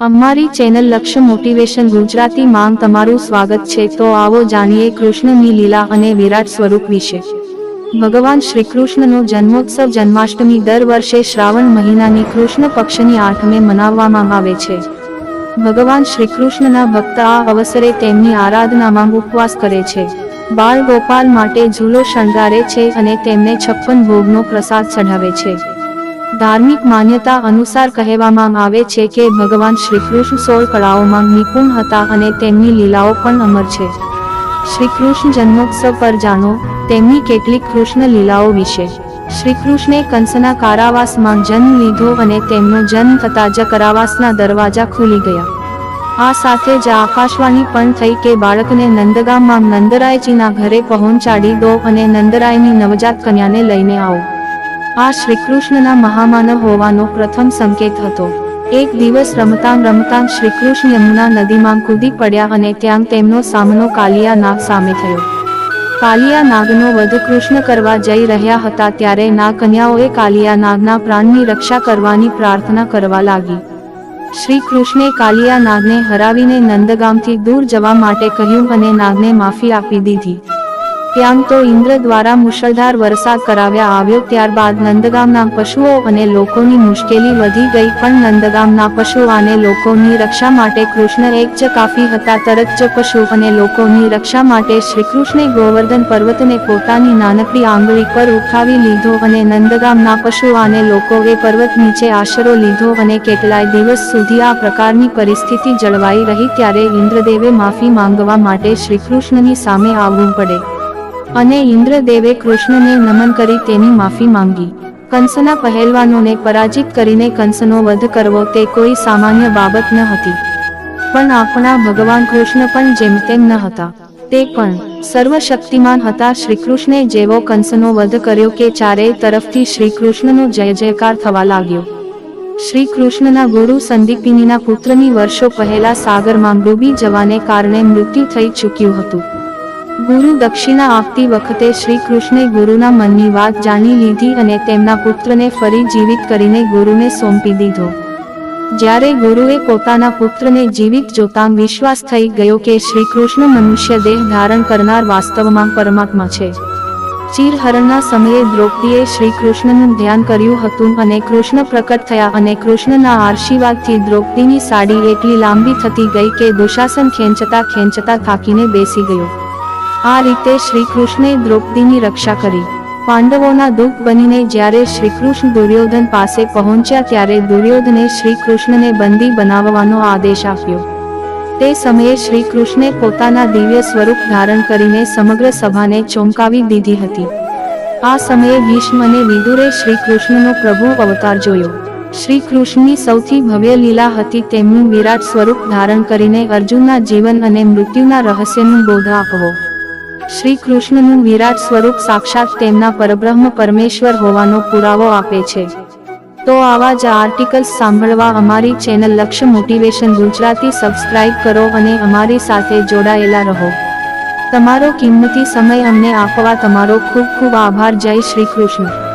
અમારી ચેનલ લક્ષ્ય મોટિવેશન ગુજરાતી માંગ તમારું સ્વાગત છે. તો આવો જાણીએ કૃષ્ણની લીલા અને વિરાટ સ્વરૂપ વિશે. ભગવાન શ્રીકૃષ્ણનો જન્મોત્સવ જન્માષ્ટમી દર વર્ષે શ્રાવણ મહિનાની કૃષ્ણ પક્ષની આઠમે મનાવવામાં આવે છે. ભગવાન શ્રીકૃષ્ણના ભક્ત આ અવસરે તેમની આરાધનામાં ઉપવાસ કરે છે. બાળ ગોપાલ માટે ઝૂલો શણગારે છે અને તેમને છપ્પન ભોગનો પ્રસાદ ચઢાવે છે. ધાર્મિક માન્યતા અનુસાર કહેવામાં આવે છે કે ભગવાન શ્રીકૃષ્ણ સોળ કળાઓમાં નિપુણ હતા અને તેમની લીલાઓ પણ અમર છે. શ્રીકૃષ્ણ જન્મોત્સવ પર જાણો, તેમની કેટલીક કૃષ્ણ લીલાઓ વિશે. શ્રીકૃષ્ણે કંસના કારાવાસમાં જન્મ લીધો અને તેમનો જન્મ થતાં જ કારાવાસના દરવાજા ખુલી ગયા. આ સાથે જ આકાશવાણી પણ થઈ કે બાળકને નંદગામમાં નંદરાયજીના ઘરે પહોંચાડી દો અને નંદરાયની નવજાત કન્યાને લઈને આવો. આ શ્રીકૃષ્ણના મહામાનવ હોવાનો પ્રથમ સંકેત હતો. એક દિવસ રમતાં રમતાં શ્રીકૃષ્ણ યમુના નદીમાં કૂદી પડ્યા અને ત્યાં તેમનો સામનો કાલિયા નાગ સામે થયો. કાલિયા નાગનો વધ કૃષ્ણ કરવા જઈ રહ્યા હતા ત્યારે ના કન્યાઓએ કાલિયા નાગના પ્રાણની રક્ષા કરવાની પ્રાર્થના કરવા લાગી. શ્રી કૃષ્ણે કાલિયા નાગને હરાવીને નંદગામથી દૂર જવા માટે કહ્યું અને નાગને માફી આપી દીધી. ત્યાં તો ઇન્દ્ર દ્વારા મુશળધાર વરસાદ કરાવ્યા આવ્યો ત્યારબાદ નંદગામના પશુઓ અને લોકોની મુશ્કેલી વધી ગઈ પણ નંદગામના પશુ અને લોકોની રક્ષા માટે કૃષ્ણ એક જ કાફી હતા, તરત જ પશુ અને લોકોની રક્ષા માટે શ્રીકૃષ્ણે ગોવર્ધન પર્વતને પોતાની નાનકડી આંગળી પર ઉઠાવી લીધો અને નંદગામના પશુ અને લોકોએ પર્વત નીચે આશરો લીધો અને કેટલાય દિવસ સુધી આ પ્રકારની પરિસ્થિતિ જળવાઈ રહી ત્યારે ઇન્દ્રદેવે માફી માંગવા માટે શ્રીકૃષ્ણની સામે આવવું પડે. અને ઇન્દ્રદેવે કૃષ્ણને નમન કરી તેની માફી માંગી. કંસના પહેલવાનોને પરાજિત કરીને કંસનો વધ કરવો તે કોઈ સામાન્ય બાબત ન હતી. પણ આપણા ભગવાન કૃષ્ણ પણ જેમ તેમ ન હતા. તે પણ સર્વશક્તિમાન હતા. શ્રીકૃષ્ણે જેવો કંસનો વધ કર્યો કે ચારેય તરફથી શ્રીકૃષ્ણનો જય જયકાર થવા લાગ્યો. શ્રી કૃષ્ણના ગુરુ સંદીપિનીના પુત્રની વર્ષો પહેલા સાગરમાં ડૂબી જવાને કારણે મૃત્યુ થઈ ચૂક્યું હતું. ગુરુ દક્ષિણા આપતી વખતે શ્રી કૃષ્ણે ગુરુના મનની વાત જાણી લીધી અને તેમના પુત્રને ફરી જીવિત કરીને ગુરુને સોંપી દીધો. જ્યારે ગુરુએ પોતાના પુત્રને જીવિત જોતાં વિશ્વાસ થઈ ગયો કે શ્રી કૃષ્ણ મનુષ્ય દેહ ધારણ કરનાર વાસ્તવમાં પરમાત્મા છે. ચીરહરણના સમયે દ્રૌપદીએ શ્રી કૃષ્ણનું ધ્યાન કર્યું હતું અને કૃષ્ણ પ્રકટ થયા અને કૃષ્ણના આશીર્વાદથી દ્રૌપદીની સાડી એટલી લાંબી થતી ગઈ કે દુશાસન ખેંચતા ખેંચતા થાકીને બેસી ગયો. આ રીતે શ્રી કૃષ્ણે દ્રૌપદીની રક્ષા કરી. પાંડવોના દુઃખ બનીને જ્યારે શ્રીકૃષ્ણ દુર્યોધન પાસે પહોંચ્યા ત્યારે દુર્યોધને શ્રી કૃષ્ણને બંદી બનાવવાનો આદેશ આપ્યો. તે સમયે શ્રી કૃષ્ણે પોતાના દિવ્ય સ્વરૂપ ધારણ કરીને સમગ્ર સભાને ચોંકાવી દીધી હતી. આ સમયે ભીષ્મ અને વિદુરે શ્રી કૃષ્ણનો પ્રભુ અવતાર જોયો. શ્રી કૃષ્ણની સૌથી ભવ્ય લીલા હતી તેમનું વિરાટ સ્વરૂપ ધારણ કરીને અર્જુનના જીવન અને મૃત્યુના રહસ્યનું બોધ આપવો. શ્રી કૃષ્ણનું વિરાટ સ્વરૂપ સાક્ષાત તેમના પરબ્રહ્મ પરમેશ્વર હોવાનો પુરાવો આપે છે. તો આવા જ આર્ટિકલ્સ સાંભળવા અમારી ચેનલ લક્ષ્ય મોટિવેશન ગુજરાતી સબસ્ક્રાઇબ કરો અને અમારી સાથે જોડાયેલા રહો. તમારો કિંમતી સમય અમને આપવા તમારો ખૂબ ખૂબ આભાર. જય શ્રી કૃષ્ણ